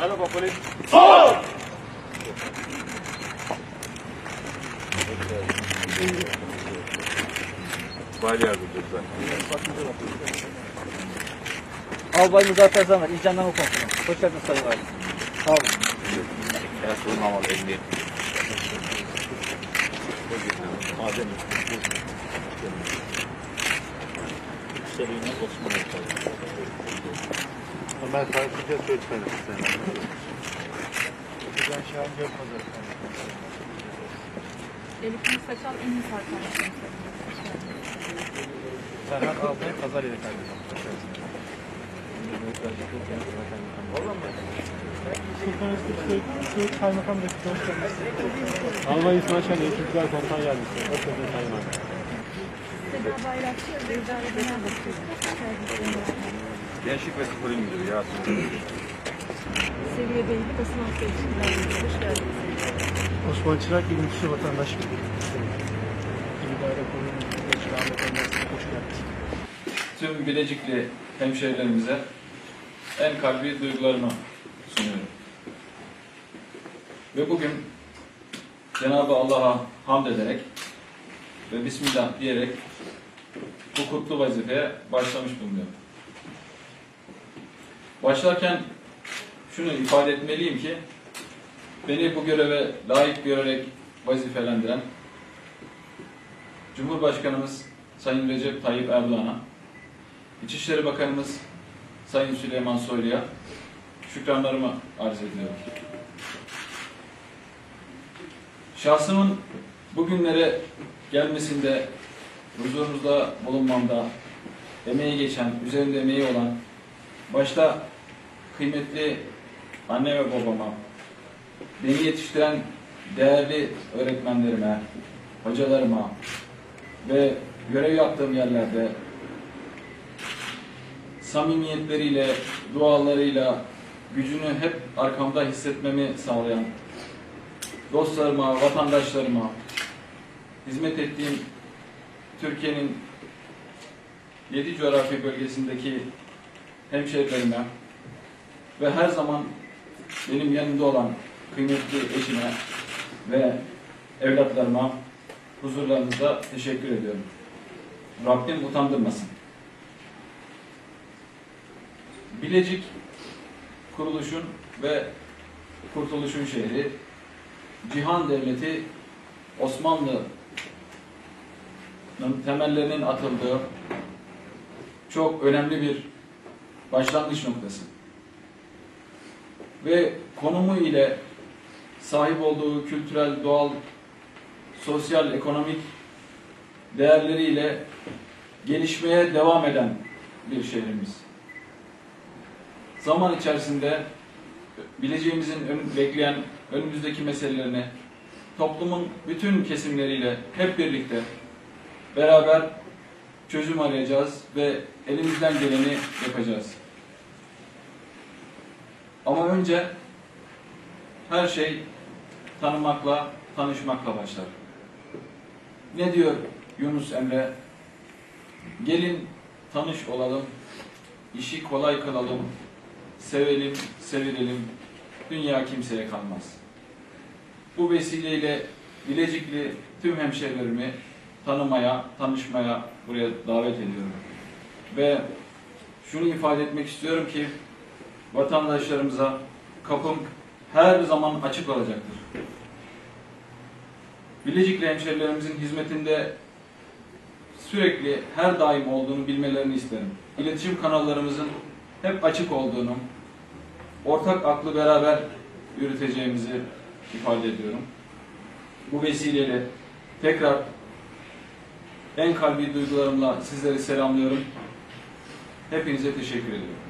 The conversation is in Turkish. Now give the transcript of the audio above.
Merhaba polis. Var yardımcı lütfen. Albay Muzaffer Zamer, İl Jandarma Komutanı. Hoş geldiniz Sayın Valim. Sağ olun. Ya sorun ama emniyet. Madem Ben karşıca söyledim sana. Ben Şahin Gökpazarı. Elif Mustaçal en iyi arkadaşlarım. Serhat Altay Pazar yeri kaybediyorum. Kaymakam da. Albay İsmail Şen, Ekipler Komutan Yardımcısı. Hoş geldiniz Sayın Valim. Seda Bayrakçı, Beyza'ya Genel Bakıyor. Gençlik ve Spor İl Müdürü Yasin. Seviye Beyli Basın Halkı İlişkiler Müdürü. Hoş geldiniz. Osman Çırak, 22 vatandaş. İdare Kurulu hoş geldiniz. tüm Bilecikli hemşehrilerimize en kalbi duygularımı sunuyorum. Ve bugün Cenab-ı Allah'a hamd ederek ve Bismillah diyerek bu kutlu vazifeye başlamış bulunuyorum. Başlarken şunu ifade etmeliyim ki beni bu göreve layık görerek vazifelendiren Cumhurbaşkanımız Sayın Recep Tayyip Erdoğan'a İçişleri Bakanımız Sayın Süleyman Soylu'ya şükranlarımı arz ediyorum. Şahsımın bugünlere gelmesinde, huzurunuzda bulunmamda emeği geçen, üzerinde emeği olan, başta kıymetli anne ve babama, beni yetiştiren değerli öğretmenlerime, hocalarıma ve görev yaptığım yerlerde samimiyetleriyle, dualarıyla gücünü hep arkamda hissetmemi sağlayan dostlarıma, vatandaşlarıma, hizmet ettiğim Türkiye'nin yedi coğrafi bölgesindeki hemşehrilerime ve her zaman benim yanımda olan kıymetli eşime ve evlatlarıma huzurlarınızda teşekkür ediyorum. Rabbim utandırmasın. Bilecik kuruluşun ve kurtuluşun şehri, Cihan Devleti Osmanlı'nın temellerinin atıldığı çok önemli bir başlangıç noktası. Ve konumu ile sahip olduğu kültürel, doğal, sosyal, ekonomik değerleriyle gelişmeye devam eden bir şehrimiz zaman içerisinde bileceğimizin ön- bekleyen önümüzdeki meselelerini toplumun bütün kesimleriyle hep birlikte beraber çözüm arayacağız ve elimizden geleni yapacağız. Ama önce her şey tanımakla, tanışmakla başlar. Ne diyor Yunus Emre? Gelin tanış olalım, işi kolay kılalım, sevelim, sevilelim, dünya kimseye kalmaz. Bu vesileyle Bilecikli tüm hemşehrilerimi tanımaya, tanışmaya buraya davet ediyorum. Ve şunu ifade etmek istiyorum ki vatandaşlarımıza kapım her zaman açık olacaktır. Bilecikli hemşehrilerimizin hizmetinde sürekli her daim olduğunu bilmelerini isterim. İletişim kanallarımızın hep açık olduğunu, ortak aklı beraber yürüteceğimizi ifade ediyorum. Bu vesileyle tekrar en kalbi duygularımla sizleri selamlıyorum. Hepinize teşekkür ediyorum.